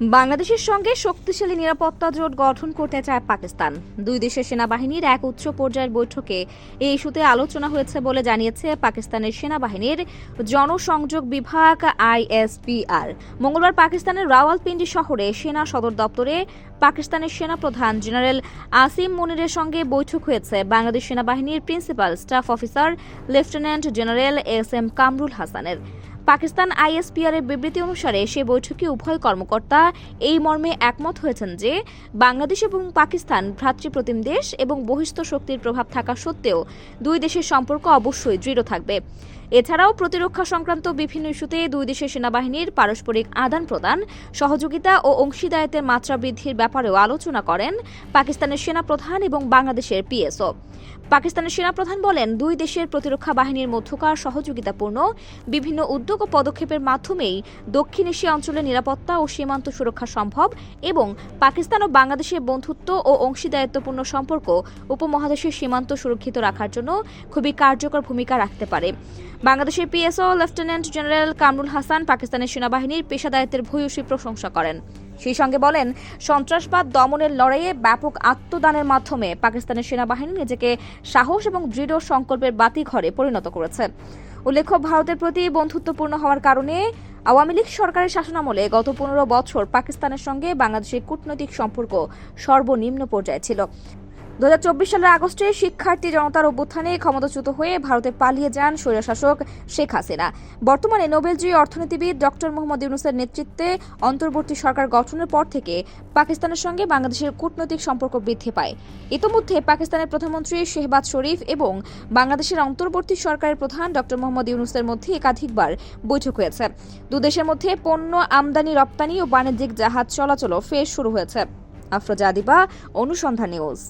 বাংলাদেশের সঙ্গে শক্তিশালী নিরাপত্তা জোট গঠন করতে চায় পাকিস্তান। দুই দেশের সেনাবাহিনীর এক উচ্চ পর্যায়ের বৈঠকে এই ইস্যুতে আলোচনা হয়েছে বলে জানিয়েছে পাকিস্তানের সেনাবাহিনীর জনসংযোগ বিভাগ আইএসপিআর মঙ্গলবার পাকিস্তানের রাওয়ালপিন্ডি শহরে সেনা সদর দপ্তরে পাকিস্তানের সেনাপ্রধান জেনারেল আসিম মনিরের সঙ্গে বৈঠক হয়েছে। বাংলাদেশ সেনাবাহিনীর principal staff officer lieutenant general S M Kamrul হাসানের। পাকিস্তান আইএসপিআর এর বিবৃতি অনুসারে সে বৈঠকে উভয় কর্মকর্তা এই মর্মে একমত হয়েছেন যে বাংলাদেশ এবং পাকিস্তান ভ্রাতৃপ্রতিম দেশ এবং বহিষ্ঠ শক্তির প্রভাব থাকা সত্ত্বেও দুই দেশের সম্পর্ক অবশ্যই দৃঢ় থাকবে। এছাড়াও প্রতিরক্ষা সংক্রান্ত বিভিন্ন ইস্যুতে দুই দেশের সেনাবাহিনীর পারস্পরিক আদান প্রদান, সহযোগিতা ও অংশীদারিত্বের মাত্রা বৃদ্ধির ব্যাপারেও আলোচনা করেন পাকিস্তানের সেনাপ্রধান এবং বাংলাদেশের পিএসও। পাকিস্তানের সেনাপ্রধান বলেন, দুই দেশের প্রতিরক্ষা বাহিনীর মধ্যকার সহযোগিতাপূর্ণ, বিভিন্ন উদ্যোগ ও পদক্ষেপের মাধ্যমেই দক্ষিণ এশিয়া অঞ্চলের নিরাপত্তা ও সীমান্ত সুরক্ষা সম্ভব এবং পাকিস্তান ও বাংলাদেশের বন্ধুত্ব ও অংশীদারিত্বপূর্ণ সম্পর্ক উপমহাদেশের সীমান্ত সুরক্ষিত রাখার জন্য খুবই কার্যকর ভূমিকা রাখতে পারে। বাংলাদেশের PSO lieutenant general Kamrul Hasan পাকিস্তানের সেনাবাহিনীর পেশাদারিত্বের ভূয়সী প্রশংসা করেন। সেই সঙ্গে বলেন, সন্ত্রাসবাদ দমনের লড়াইয়ে ব্যাপক আত্মদানের মাধ্যমে পাকিস্তানের সেনাবাহিনী নিজেকে সাহস এবং দৃঢ় সংকল্পের বাতিঘরে পরিণত করেছে। উল্লেখ্য, ভারতের প্রতি বন্ধুত্বপূর্ণ হওয়ার কারণে আওয়ামী লীগ সরকারের শাসনামলে গত পনেরো বছর পাকিস্তানের সঙ্গে বাংলাদেশের কূটনৈতিক সম্পর্ক সর্বনিম্ন পর্যায়ে ছিল। দু হাজার চব্বিশ সালের আগস্টে শিক্ষার্থী জনতার অভ্যুত্থানে ক্ষমতাচ্যুত হয়ে ভারতে পালিয়ে যান স্বৈরশাসক শেখ হাসিনা। বর্তমানে নোবেলজয়ী অর্থনীতিবিদ ডক্টর মোহাম্মদ ইউনুসের নেতৃত্বে অন্তর্বর্তী সরকার গঠনের পর থেকে পাকিস্তানের সঙ্গে বাংলাদেশের কূটনৈতিক সম্পর্ক বৃদ্ধি পায়। ইতোমধ্যে পাকিস্তানের প্রধানমন্ত্রী শেহবাজ শরীফ এবং বাংলাদেশের অন্তর্বর্তী সরকারের প্রধান ডক্টর মোহাম্মদ ইউনুসের মধ্যে একাধিকবার বৈঠক হয়েছে। দুদেশের মধ্যে পণ্য আমদানি, রপ্তানি ও বাণিজ্যিক জাহাজ চলাচলও ফের শুরু হয়েছে। আফরোজা আদিবা, অনুসন্ধান নিউজ।